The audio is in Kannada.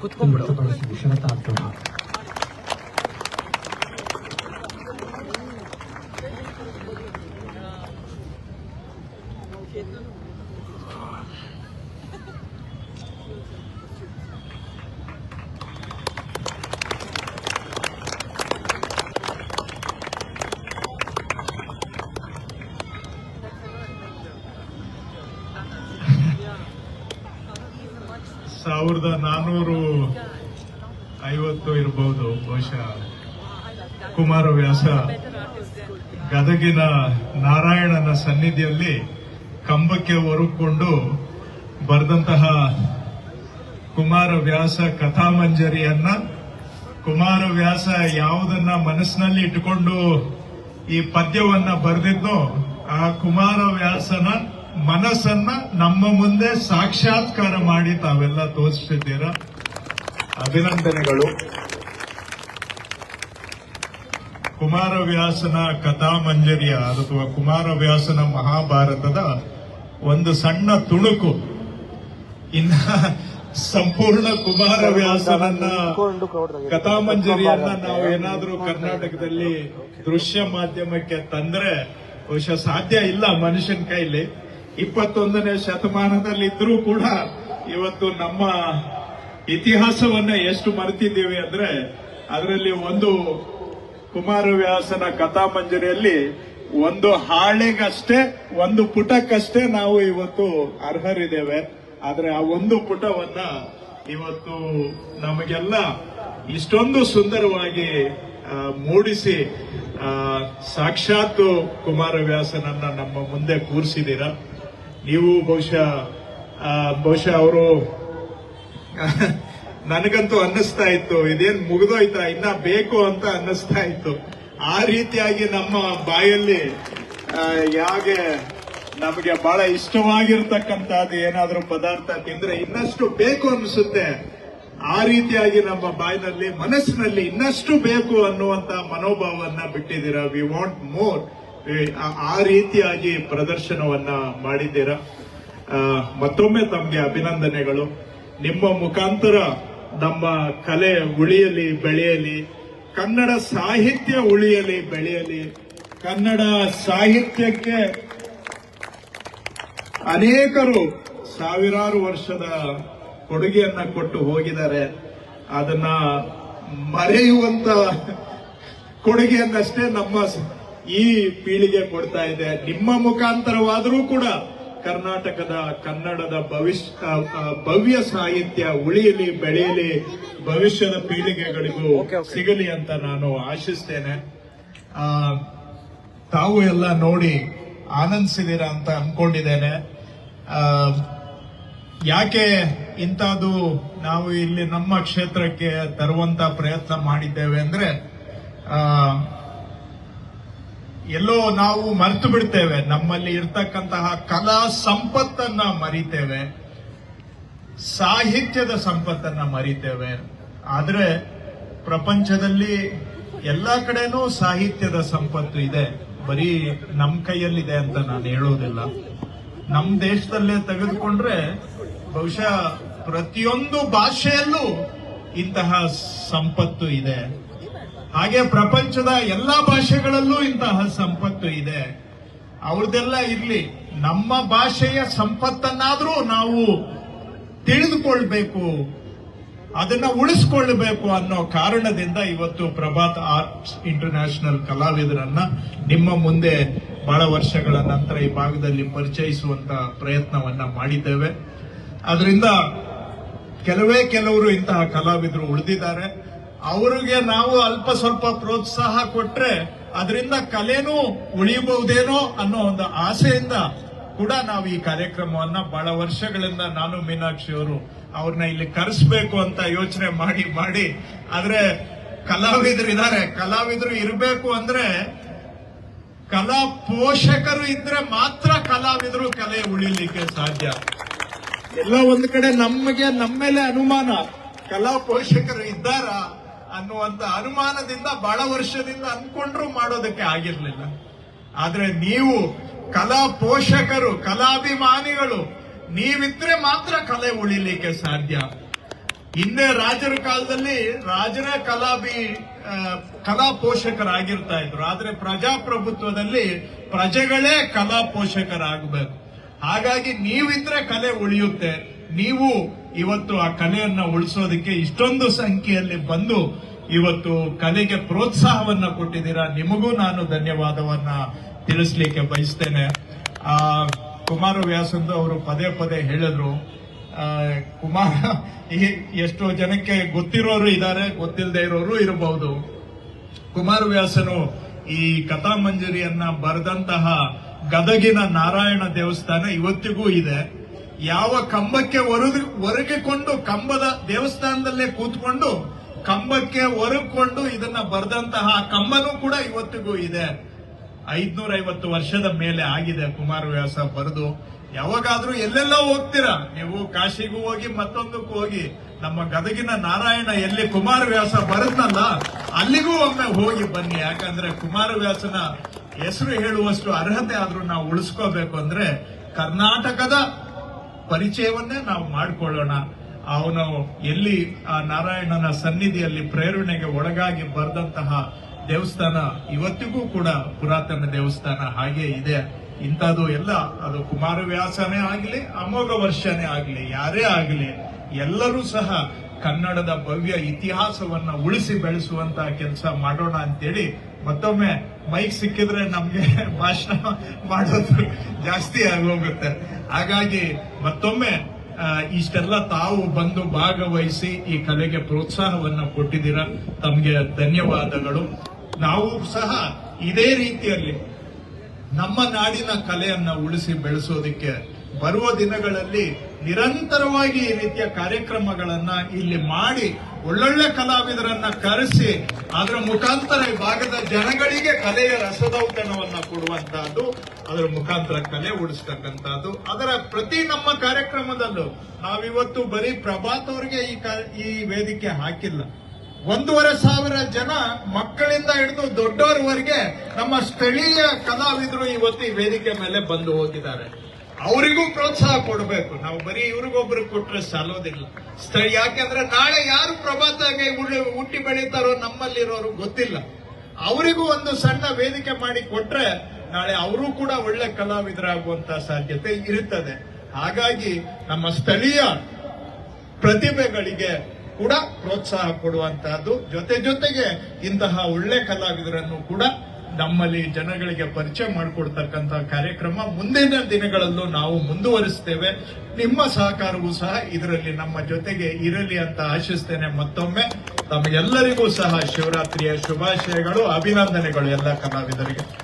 ಕುತ್ಕೊಂಡ್ಬಿಡು. ಸಾವಿರದ ನಾನೂರು ಐವತ್ತು ಇರಬಹುದು ಬಹುಶಃ ಕುಮಾರವ್ಯಾಸ ಗದಗಿನ ನಾರಾಯಣನ ಸನ್ನಿಧಿಯಲ್ಲಿ ಕಂಬಕ್ಕೆ ಹೊರಕೊಂಡು ಬರೆದಂತಹ ಕುಮಾರವ್ಯಾಸ ಕಥಾಮಂಜರಿಯನ್ನ ಕುಮಾರವ್ಯಾಸ ಯಾವುದನ್ನ ಮನಸ್ಸಿನಲ್ಲಿ ಇಟ್ಟುಕೊಂಡು ಈ ಪದ್ಯವನ್ನ ಬರೆದಿದ್ದೋ ಆ ಕುಮಾರವ್ಯಾಸನ ಮನಸ್ಸನ್ನ ನಮ್ಮ ಮುಂದೆ ಸಾಕ್ಷಾತ್ಕಾರ ಮಾಡಿ ತಾವೆಲ್ಲ ತೋರಿಸ್ತಿದ್ದೀರಾ? ಅಭಿನಂದನೆಗಳು. ಕುಮಾರವ್ಯಾಸನ ಕಥಾಮಂಜರಿಯ ಅಥವಾ ಕುಮಾರವ್ಯಾಸನ ಮಹಾಭಾರತದ ಒಂದು ಸಣ್ಣ ತುಣುಕು. ಇನ್ನ ಸಂಪೂರ್ಣ ಕುಮಾರವ್ಯಾಸನನ್ನ ಕಥಾಮಂಜರಿಯನ್ನ ನಾವು ಏನಾದ್ರೂ ಕರ್ನಾಟಕದಲ್ಲಿ ದೃಶ್ಯ ಮಾಧ್ಯಮಕ್ಕೆ ತಂದ್ರೆ ಬಹುಶಃ ಸಾಧ್ಯ ಇಲ್ಲ ಮನುಷ್ಯನ ಕೈಲಿ. ಇಪ್ಪತ್ತೊಂದನೇ ಶತಮಾನದಲ್ಲಿದ್ದರೂ ಕೂಡ ಇವತ್ತು ನಮ್ಮ ಇತಿಹಾಸವನ್ನ ಎಷ್ಟು ಮರೆತಿದ್ದೀವಿ ಅಂದ್ರೆ ಅದರಲ್ಲಿ ಒಂದು ಕುಮಾರವ್ಯಾಸನ ಕಥಾಮಂಜರಿಯಲ್ಲಿ ಒಂದು ಹಾಳೆಗಷ್ಟೇ, ಒಂದು ಪುಟಕ್ಕಷ್ಟೇ ನಾವು ಇವತ್ತು ಅರ್ಹರಿದ್ದೇವೆ. ಆದ್ರೆ ಆ ಒಂದು ಪುಟವನ್ನ ಇವತ್ತು ನಮಗೆಲ್ಲ ಇಷ್ಟೊಂದು ಸುಂದರವಾಗಿ ಮೂಡಿಸಿ ಸಾಕ್ಷಾತ್ ಕುಮಾರವ್ಯಾಸನನ್ನ ನಮ್ಮ ಮುಂದೆ ಕೂರಿಸಿದ್ದೀರಾ ನೀವು ಬಹುಶಃ ಬಹುಶಃ ಅವರು ನನಗಂತೂ ಅನ್ನಿಸ್ತಾ ಇತ್ತು. ಇದೇನ್ ಮುಗಿದೋಯ್ತಾ? ಇನ್ನ ಬೇಕು ಅಂತ ಅನ್ನಿಸ್ತಾ ಇತ್ತು. ಆ ರೀತಿಯಾಗಿ ನಮ್ಮ ಬಾಯಲ್ಲಿ ಹೇಗೆ ನಮಗೆ ಬಹಳ ಇಷ್ಟವಾಗಿರ್ತಕ್ಕಂಥದ್ದು ಏನಾದರೂ ಪದಾರ್ಥ ತಿಂದ್ರೆ ಇನ್ನಷ್ಟು ಬೇಕು ಅನಿಸುತ್ತೆ ಆ ರೀತಿಯಾಗಿ ನಮ್ಮ ಬಾಯಿನಲ್ಲಿ, ಮನಸ್ಸಿನಲ್ಲಿ ಇನ್ನಷ್ಟು ಬೇಕು ಅನ್ನುವಂತ ಮನೋಭಾವವನ್ನ ಬಿಟ್ಟಿದ್ದೀರಾ? ವಿ ವಾಂಟ್ ಮೋರ್ ಆ ರೀತಿಯಾಗಿ ಪ್ರದರ್ಶನವನ್ನ ಮಾಡಿದ್ದೀರಾ? ಮತ್ತೊಮ್ಮೆ ತಮಗೆ ಅಭಿನಂದನೆಗಳು. ನಿಮ್ಮ ಮುಖಾಂತರ ನಮ್ಮ ಕಲೆ ಉಳಿಯಲಿ, ಬೆಳೆಯಲಿ, ಕನ್ನಡ ಸಾಹಿತ್ಯ ಉಳಿಯಲಿ, ಬೆಳೆಯಲಿ, ಕನ್ನಡ ಸಾಹಿತ್ಯಕ್ಕೆ ಅನೇಕರು ಸಾವಿರಾರು ವರ್ಷದ ಕೊಡುಗೆಯನ್ನ ಕೊಟ್ಟು ಹೋಗಿದ್ದಾರೆ. ಅದನ್ನ ಮರೆಯುವಂತ ಕೊಡುಗೆಯನ್ನಷ್ಟೇ ನಮ್ಮ ಈ ಪೀಳಿಗೆ ಕೊಡ್ತಾ ಇದೆ. ನಿಮ್ಮ ಮುಖಾಂತರವಾದರೂ ಕೂಡ ಕರ್ನಾಟಕದ ಕನ್ನಡದ ಭವಿಷ್ಯ ಭವ್ಯ ಸಾಹಿತ್ಯ ಉಳಿಯಲಿ ಬೆಳೆಯಲಿ ಭವಿಷ್ಯದ ಪೀಳಿಗೆಗಳಿಗೂ ಸಿಗಲಿ ಅಂತ ನಾನು ಆಶಿಸ್ತೇನೆ. ಆ, ತಾವು ಎಲ್ಲ ನೋಡಿ ಆನಂದಿಸಿದೀರ ಅಂತ ಅನ್ಕೊಂಡಿದ್ದೇನೆ. ಆ, ಯಾಕೆ ಇಂಥದ್ದು ನಾವು ಇಲ್ಲಿ ನಮ್ಮ ಕ್ಷೇತ್ರಕ್ಕೆ ತರುವಂತ ಪ್ರಯತ್ನ ಮಾಡಿದ್ದೇವೆ ಅಂದ್ರೆ ಆ, ಎಲ್ಲೋ ನಾವು ಮರೆತು ಬಿಡ್ತೇವೆ. ನಮ್ಮಲ್ಲಿ ಇರ್ತಕ್ಕಂತಹ ಕಲಾ ಸಂಪತ್ತನ್ನ ಮರಿತೇವೆ. ಸಾಹಿತ್ಯದ ಸಂಪತ್ತನ್ನ ಮರಿತೇವೆ. ಆದ್ರೆ ಪ್ರಪಂಚದಲ್ಲಿ ಎಲ್ಲ ಕಡೆನೂ ಸಾಹಿತ್ಯದ ಸಂಪತ್ತು ಇದೆ. ಬರೀ ನಮ್ ಕೈಯಲ್ಲಿದೆ ಅಂತ ನಾನು ಹೇಳೋದಿಲ್ಲ. ನಮ್ ದೇಶದಲ್ಲೇ ತೆಗೆದುಕೊಂಡ್ರೆ ಬಹುಶಃ ಪ್ರತಿಯೊಂದು ಭಾಷೆಯಲ್ಲೂ ಇಂತಹ ಸಂಪತ್ತು ಇದೆ. ಹಾಗೆ ಪ್ರಪಂಚದ ಎಲ್ಲಾ ಭಾಷೆಗಳಲ್ಲೂ ಇಂತಹ ಸಂಪತ್ತು ಇದೆ. ಅವ್ರದ್ದೆಲ್ಲ ಇರಲಿ, ನಮ್ಮ ಭಾಷೆಯ ಸಂಪತ್ತನ್ನಾದರೂ ನಾವು ತಿಳಿದುಕೊಳ್ಬೇಕು, ಅದನ್ನ ಉಳಿಸ್ಕೊಳ್ಬೇಕು ಅನ್ನೋ ಕಾರಣದಿಂದ ಇವತ್ತು ಪ್ರಭಾತ್ ಆರ್ಟ್ಸ್ ಇಂಟರ್ನ್ಯಾಷನಲ್ ಕಲಾವಿದರನ್ನ ನಿಮ್ಮ ಮುಂದೆ ಬಹಳ ವರ್ಷಗಳ ನಂತರ ಈ ಭಾಗದಲ್ಲಿ ಪರಿಚಯಿಸುವಂತ ಪ್ರಯತ್ನವನ್ನ ಮಾಡಿದ್ದೇವೆ. ಅದರಿಂದ ಕೆಲವೇ ಕೆಲವರು ಇಂತಹ ಕಲಾವಿದರು ಉಳಿದಿದ್ದಾರೆ. ಅವರಿಗೆ ನಾವು ಅಲ್ಪ ಸ್ವಲ್ಪ ಪ್ರೋತ್ಸಾಹ ಕೊಟ್ರೆ ಅದರಿಂದ ಕಲೆನೂ ಉಳಿಯಬಹುದೇನೋ ಅನ್ನೋ ಒಂದು ಆಸೆಯಿಂದ ಕೂಡ ನಾವು ಈ ಕಾರ್ಯಕ್ರಮವನ್ನ ಬಹಳ ವರ್ಷಗಳಿಂದ ನಾನು ಮೀನಾಕ್ಷಿ ಅವರು ಅವ್ರನ್ನ ಇಲ್ಲಿ ಕರೆಸ್ಬೇಕು ಅಂತ ಯೋಚನೆ ಮಾಡಿ ಮಾಡಿ. ಆದ್ರೆ ಕಲಾವಿದರು ಇದ್ದಾರೆ ಕಲಾವಿದರು ಇರಬೇಕು ಅಂದ್ರೆ ಕಲಾ ಪೋಷಕರು ಇದ್ರೆ ಮಾತ್ರ ಕಲಾವಿದರು ಕಲೆ ಉಳಿಲಿಕ್ಕೆ ಸಾಧ್ಯ. ಎಲ್ಲ ಒಂದ್ ಕಡೆ ನಮಗೆ ನಮ್ಮ ಮೇಲೆ ಅನುಮಾನ. ಕಲಾ ಪೋಷಕರು ಇದ್ದಾರ? ಅನ್ನುವಂತ ಅನುಮಾನದಿಂದ ಬಹಳ ವರ್ಷದಿಂದ ಅನ್ಕೊಂಡ್ರು ಮಾಡೋದಕ್ಕೆ ಆಗಿರ್ಲಿಲ್ಲ. ಆದ್ರೆ ನೀವು ಕಲಾ ಪೋಷಕರು, ಕಲಾಭಿಮಾನಿಗಳು, ನೀವಿದ್ರೆ ಮಾತ್ರ ಕಲೆ ಉಳಿಲಿಕ್ಕೆ ಸಾಧ್ಯ. ಹಿಂದೆ ರಾಜರ ಕಾಲದಲ್ಲಿ ರಾಜರೇ ಕಲಾಭಿ ಕಲಾ ಪೋಷಕರಾಗಿರ್ತಾ ಇದ್ರು. ಆದ್ರೆ ಪ್ರಜಾಪ್ರಭುತ್ವದಲ್ಲಿ ಪ್ರಜೆಗಳೇ ಕಲಾ ಪೋಷಕರಾಗಬೇಕು. ಹಾಗಾಗಿ ನೀವಿದ್ರೆ ಕಲೆ ಉಳಿಯುತ್ತೆ. ನೀವು ಇವತ್ತು ಆ ಕಲೆಯನ್ನ ಉಳಿಸೋದಕ್ಕೆ ಇಷ್ಟೊಂದು ಸಂಖ್ಯೆಯಲ್ಲಿ ಬಂದು ಇವತ್ತು ಕಲೆಗೆ ಪ್ರೋತ್ಸಾಹವನ್ನ ಕೊಟ್ಟಿದ್ದೀರಾ, ನಿಮಗೂ ನಾನು ಧನ್ಯವಾದವನ್ನ ತಿಳಿಸ್ಲಿಕ್ಕೆ ಬಯಸ್ತೇನೆ. ಆ ಕುಮಾರವ್ಯಾಸಂದು ಅವರು ಪದೇ ಪದೇ ಹೇಳಿದ್ರು. ಕುಮಾರ ಎಷ್ಟೋ ಜನಕ್ಕೆ ಗೊತ್ತಿರೋರು ಇದ್ದಾರೆ ಗೊತ್ತಿಲ್ಲದೆ ಇರೋರು ಇರಬಹುದು ಕುಮಾರವ್ಯಾಸನು ಈ ಕಥಾಮಂಜರಿಯನ್ನ ಬರೆದಂತಹ ಗದಗಿನ ನಾರಾಯಣ ದೇವಸ್ಥಾನ ಇವತ್ತಿಗೂ ಇದೆ. ಯಾವ ಕಂಬಕ್ಕೆ ಒರದು ಒರಗಿಕೊಂಡು ಕಂಬದ ದೇವಸ್ಥಾನದಲ್ಲೇ ಕೂತ್ಕೊಂಡು ಕಂಬಕ್ಕೆ ಒರಗಿಕೊಂಡು ಇದನ್ನ ಬರೆದಂತಹ ಕಂಬನೂ ಕೂಡ ಇವತ್ತಿಗೂ ಇದೆ. ಐದ್ನೂರ ಐವತ್ತು ವರ್ಷದ ಮೇಲೆ ಆಗಿದೆ ಕುಮಾರವ್ಯಾಸ ಬರೆದು. ಯಾವಾಗಾದ್ರೂ ಎಲ್ಲೆಲ್ಲ ಹೋಗ್ತೀರಾ? ನೀವು ಕಾಶಿಗೂ ಹೋಗಿ ಮತ್ತೊಂದಕ್ಕೂ ಹೋಗಿ. ನಮ್ಮ ಗದಗಿನ ನಾರಾಯಣ ಎಲ್ಲಿ ಕುಮಾರವ್ಯಾಸ ಬರುತ್ತಲ್ಲ ಅಲ್ಲಿಗೂ ಒಮ್ಮೆ ಹೋಗಿ ಬನ್ನಿ. ಯಾಕಂದ್ರೆ ಕುಮಾರವ್ಯಾಸನ ಹೆಸರು ಹೇಳುವಷ್ಟು ಅರ್ಹತೆ ಆದ್ರೂ ನಾವು ಉಳಿಸ್ಕೋಬೇಕು ಅಂದ್ರೆ ಕರ್ನಾಟಕದ ಪರಿಚಯವನ್ನೇ ನಾವು ಮಾಡಿಕೊಳ್ಳೋಣ. ಅವನು ಎಲ್ಲಿ ಆ ನಾರಾಯಣನ ಸನ್ನಿಧಿಯಲ್ಲಿ ಪ್ರೇರಣೆಗೆ ಒಳಗಾಗಿ ಬರೆದಂತಹ ದೇವಸ್ಥಾನ ಇವತ್ತಿಗೂ ಕೂಡ ಪುರಾತನ ದೇವಸ್ಥಾನ ಹಾಗೆ ಇದೆ. ಇಂಥದ್ದು ಎಲ್ಲ, ಅದು ಕುಮಾರವ್ಯಾಸನೇ ಆಗಲಿ, ಅಮೋಘ ವರ್ಷನೇ ಆಗಲಿ, ಯಾರೇ ಆಗಲಿ, ಎಲ್ಲರೂ ಸಹ ಕನ್ನಡದ ಭವ್ಯ ಇತಿಹಾಸವನ್ನ ಉಳಿಸಿ ಬೆಳೆಸುವಂತ ಕೆಲಸ ಮಾಡೋಣ ಅಂತೇಳಿ ಮತ್ತೊಮ್ಮೆ ಮೈಕ್ ಸಿಕ್ಕಿದ್ರೆ ನಮ್ಗೆ ಭಾಷಣ ಮಾಡೋದು ಜಾಸ್ತಿ ಆಗೋಗುತ್ತೆ. ಹಾಗಾಗಿ ಮತ್ತೊಮ್ಮೆ ಇಷ್ಟೆಲ್ಲ ತಾವು ಬಂದು ಭಾಗವಹಿಸಿ ಈ ಕಲೆಗೆ ಪ್ರೋತ್ಸಾಹವನ್ನು ಕೊಟ್ಟಿದ್ದೀರಾ, ತಮಗೆ ಧನ್ಯವಾದಗಳು. ನಾವು ಸಹ ಇದೇ ರೀತಿಯಲ್ಲಿ ನಮ್ಮ ನಾಡಿನ ಕಲೆಯನ್ನ ಉಳಿಸಿ ಬೆಳೆಸೋದಕ್ಕೆ ಬರುವ ದಿನಗಳಲ್ಲಿ ನಿರಂತರವಾಗಿ ಈ ರೀತಿಯ ಕಾರ್ಯಕ್ರಮಗಳನ್ನ ಇಲ್ಲಿ ಮಾಡಿ ಒಳ್ಳೊಳ್ಳೆ ಕಲಾವಿದರನ್ನ ಕರೆಸಿ, ಅದರ ಮುಖಾಂತರ ಈ ಭಾಗದ ಜನಗಳಿಗೆ ಕಲೆಯ ರಸದೌತಣವನ್ನ ಕೊಡುವಂತಹದ್ದು, ಅದರ ಮುಖಾಂತರ ಕಲೆ ಉಳಿಸ್ತಕ್ಕಂಥದ್ದು ಅದರ ಪ್ರತಿ ನಮ್ಮ ಕಾರ್ಯಕ್ರಮದಲ್ಲೂ ನಾವಿವತ್ತು ಬರೀ ಪ್ರಭಾತ್ ಅವರಿಗೆ ಈ ವೇದಿಕೆ ಹಾಕಿಲ್ಲ. ಒಂದೂವರೆ ಸಾವಿರ ಜನ ಮಕ್ಕಳಿಂದ ಹಿಡಿದು ದೊಡ್ಡವರವರೆಗೆ ನಮ್ಮ ಸ್ಥಳೀಯ ಕಲಾವಿದರು ಇವತ್ತು ಈ ವೇದಿಕೆ ಮೇಲೆ ಬಂದು ಹೋಗಿದ್ದಾರೆ. ಅವರಿಗೂ ಪ್ರೋತ್ಸಾಹ ಕೊಡಬೇಕು. ನಾವು ಬರೀ ಇವ್ರಿಗೊಬ್ರು ಕೊಟ್ರೆ ಸಾಲೋದಿಲ್ಲ. ಸ್ಥಳ ಯಾಕೆಂದ್ರೆ ನಾಳೆ ಯಾರು ಪ್ರಭಾತಾಗೆ ಹುಟ್ಟಿ ಬೆಳೀತಾರೋ ನಮ್ಮಲ್ಲಿರೋರು ಗೊತ್ತಿಲ್ಲ. ಅವರಿಗೂ ಒಂದು ಸಣ್ಣ ವೇದಿಕೆ ಮಾಡಿ ಕೊಟ್ರೆ ನಾಳೆ ಅವರು ಕೂಡ ಒಳ್ಳೆ ಕಲಾವಿದರಾಗುವಂತ ಸಾಧ್ಯತೆ ಇರುತ್ತದೆ. ಹಾಗಾಗಿ ನಮ್ಮ ಸ್ಥಳೀಯ ಪ್ರತಿಭೆಗಳಿಗೆ ಕೂಡ ಪ್ರೋತ್ಸಾಹ ಕೊಡುವಂತಹದ್ದು. ಜೊತೆ ಜೊತೆಗೆ ಇಂತಹ ಒಳ್ಳೆ ಕಲಾವಿದರನ್ನು ಕೂಡ ನಮ್ಮಲ್ಲಿ ಜನಗಳಿಗೆ ಪರಿಚಯ ಮಾಡಿಕೊಡ್ತಕ್ಕಂಥ ಕಾರ್ಯಕ್ರಮ ಮುಂದಿನ ದಿನಗಳಲ್ಲೂ ನಾವು ಮುಂದುವರಿಸುತ್ತೇವೆ ನಿಮ್ಮ ಸಹಕಾರವೂ ಸಹ ಇದರಲ್ಲಿ ನಮ್ಮ ಜೊತೆಗೆ ಇರಲಿ ಅಂತ ಆಶಿಸ್ತೇನೆ ಮತ್ತೊಮ್ಮೆ. ತಮಗೆಲ್ಲರಿಗೂ ಸಹ ಶಿವರಾತ್ರಿಯ ಶುಭಾಶಯಗಳು, ಅಭಿನಂದನೆಗಳು ಎಲ್ಲ ಕಲಾವಿದರಿಗೆ.